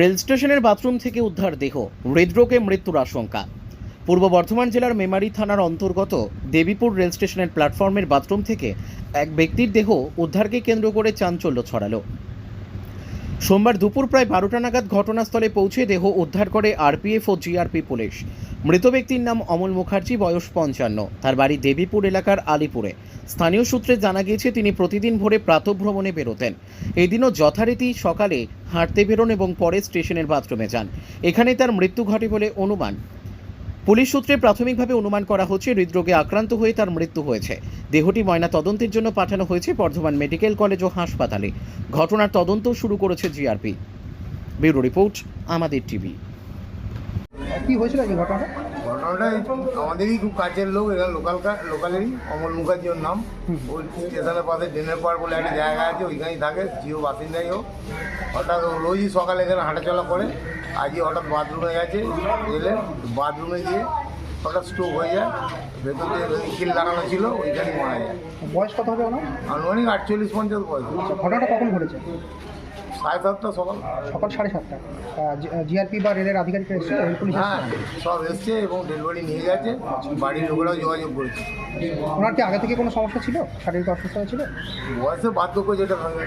Rail স্টেশনের bathroom থেকে উদ্ধার দেহ, হৃদরোগে মৃত্যুর আশঙ্কা। পূর্ব বর্ধমান জেলার মেমারি থানার অন্তর্গত দেবীপুর রেল স্টেশনের প্ল্যাটফর্মের বাথরুম থেকে এক ব্যক্তির দেহ উদ্ধারকে কেন্দ্র করে চাঞ্চল্য ছড়ালো। সোমবার দুপুর প্রায় বারোটা নাগাদ ঘটনাস্থলে পৌঁছে দেহ উদ্ধার করে আরপিএফ ও জিআরপি পুলিশ। মৃত ব্যক্তির নাম অমল মুখার্জি, বয়স পঞ্চান্ন। তার বাড়ি দেবীপুর এলাকার আলিপুরে। স্থানীয় সূত্রে জানা গিয়েছে, তিনি প্রতিদিন ভোরে প্রাতভ্রমণে বেরোতেন। এদিনও যথারীতি সকালে হাঁটতে বেরোন এবং পরে স্টেশনের বাথরুমে যান। এখানে তার মৃত্যু ঘটে বলে অনুমান। পুলিশ সূত্রে প্রাথমিকভাবে অনুমান করা হচ্ছে, হৃদরোগে আক্রান্ত হয়ে তার মৃত্যু হয়েছে। দেহটি ময়না তদন্তের জন্য পাঠানো হয়েছে বর্ধমান মেডিকেল কলেজ ও হাসপাতালে। ঘটনার তদন্ত শুরু করেছে জিআরপি। ব্যুরো রিপোর্ট, আমাদের টিভি। কি হয়েছিল কি ঘটনাটা? ঘটনাটা আমাদেরই খুব কাছের লোক এখানে লোকাল লোকালেরই অমল মুখার্জি ওর নাম। ওই স্টেশনের পাশে ডেনের পাড় বলে একটা জায়গা আছে ওইখানেই থাকে জিও বাসিন্দাই হোক। হঠাৎ রোজই সকালে এখানে হাঁটাচলা করে। আজই হঠাৎ বাথরুমে গেছে এলে বাথরুমে গিয়ে হঠাৎ স্ট্রোক হয়ে যায় ভেতর দিয়ে কিল লাগানো ছিল ওইখানেই মারা যায়। বয়স কত হবে আনুমানিক আটচল্লিশ পঞ্চাশ বয়স। আচ্ছা, ঘটনাটা কখন ঘটেছে? সাড়ে সাতটা সকাল। সকাল সাড়ে সাতটা। জিআরপি বা রেলের আধিকারিকরা এসেছিল রেল পুলিশ হ্যাঁ সব এসছে এবং ডেলিভারি নিয়ে গেছে। বাড়ির লোকেরাও যোগাযোগ করেছে। ওনার কি আগে থেকে কোনো সমস্যা ছিল? শারীরিক অসুস্থতা ছিল বয়সে বার্ধক্য যেটা ভেঙে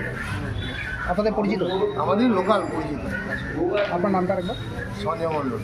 আপনাদের পরিচিত? আমাদের লোকাল পরিচিত। আপনার নামটা একবার সঞ্জয় মণ্ডল।